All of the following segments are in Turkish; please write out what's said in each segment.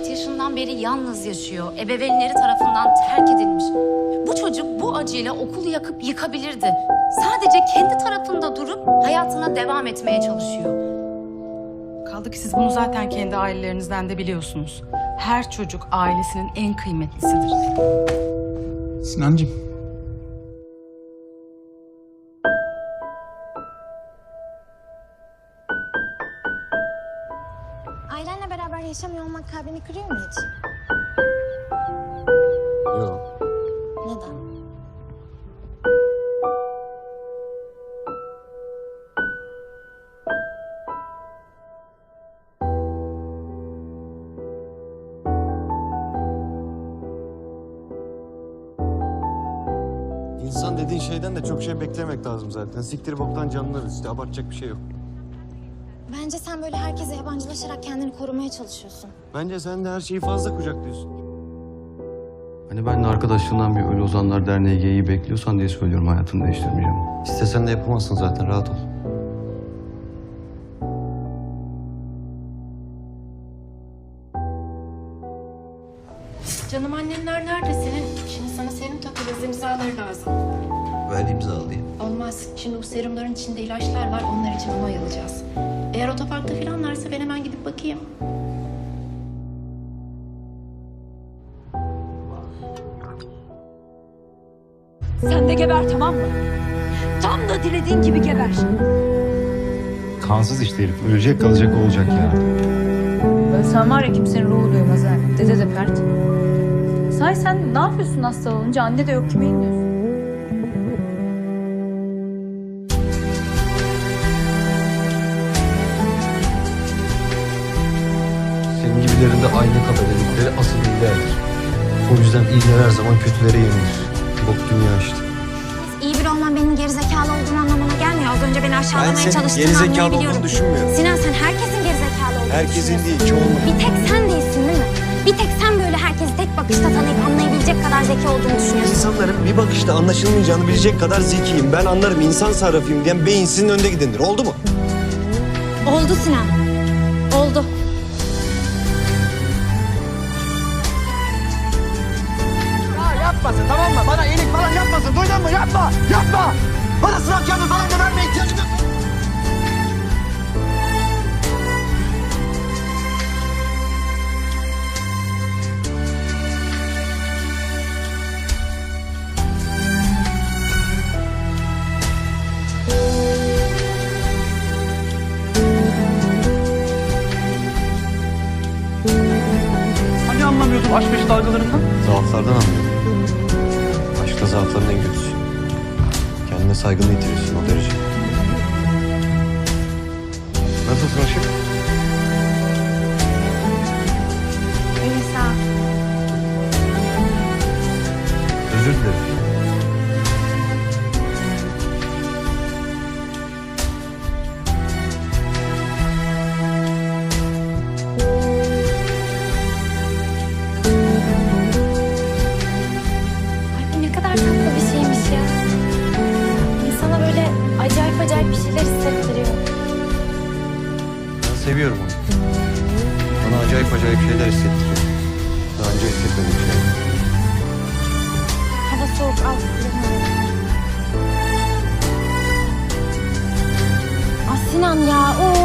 4 yaşından beri yalnız yaşıyor. Ebeveynleri tarafından terk edilmiş. Bu çocuk bu acıyla okulu yakıp yıkabilirdi. Sadece kendi tarafında durup hayatına devam etmeye çalışıyor. Kaldı ki siz bunu zaten kendi ailelerinizden de biliyorsunuz. Her çocuk ailesinin en kıymetlisidir. Sinancığım. Beraber yaşamıyor olmak kalbini kırıyor mu hiç? Yok. Neden? İnsan dediğin şeyden de çok şey beklemek lazım zaten. Siktir boktan canlarız işte abartacak bir şey yok. Bence sen böyle herkese yabancılaşarak kendini korumaya çalışıyorsun. Bence sen de her şeyi fazla kucaklıyorsun. Hani ben de arkadaşlığından bir Ölü Ozanlar Derneği geyiği bekliyorsan diye söylüyorum hayatını değiştirmeyeceğim. İstesen de yapamazsın zaten rahat ol. Canım annenler nerede senin? Şimdi sana serum takacağız, imzaları lazım. Ver imzalayayım. Olmaz. Şimdi bu serumların içinde ilaçlar var, onlar için onay alacağız. Eğer otoparkta falanlarsa ben hemen gidip bakayım. Sen de geber tamam mı? Tam da dilediğin gibi geber. Kansız işte herif. Ölecek kalacak olacak ya. Sen var ya kimsenin ruhu duymaz ha. Dede de pert. Say sen ne yapıyorsun hasta olunca? Anne de yok kime iniyorsun? Senin gibilerin de aynı kafa dedikleri asıl iyilerdir. O yüzden iyiler her zaman kötülere yenilir. Bok dünya işte. İyi biri olman benim gerizekalı olduğum anlamına gelmiyor. Az önce beni aşağılamaya senin çalıştığını gerizekalı anlayabiliyorum. olduğunu düşünmüyorum. Sinan sen herkesin gerizekalı olduğunu Herkesin düşünüyorsun. değil, çoğunluğun. Bir tek sen değilsin değil mi? Bir tek sen böyle herkesi tek bakışta tanıyıp anlayabilecek kadar zeki olduğunu düşünüyorsun. İnsanların bir bakışta anlaşılmayacağını bilecek kadar zekiyim. Ben anlarım insan sarrafıyım diyen beyinsizin önde gidendir. Oldu mu? Oldu Sinan. Oldu. Tamam mı? Bana iyilik falan yapmasın. Duydun mu? Yapma! Yapma! Bana sınav kağıdı falan da vermeye ihtiyacım yok. Hani anlamıyordun aşk beş dalgalarından? Zaaflardan anlıyorum. Aşk da zaafların en kötüsü. Kendine saygını yitiriyorsun o derece. Nasılsın aşık? Seviyorum onu. Bana acayip acayip şeyler hissettiriyor. Daha önce hissetmediğim şeyler. Hava soğuk al. Ah Sinan ya. Oh.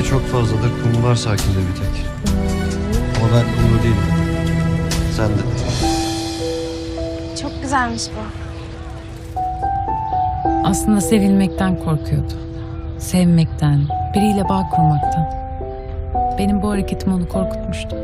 Şey çok fazladır. Kumrular sakindir bir tek. Ama ben kumru değilim. Sen de. Çok güzelmiş bu. Aslında sevilmekten korkuyordu. Sevmekten, biriyle bağ kurmaktan. Benim bu hareketim onu korkutmuştu.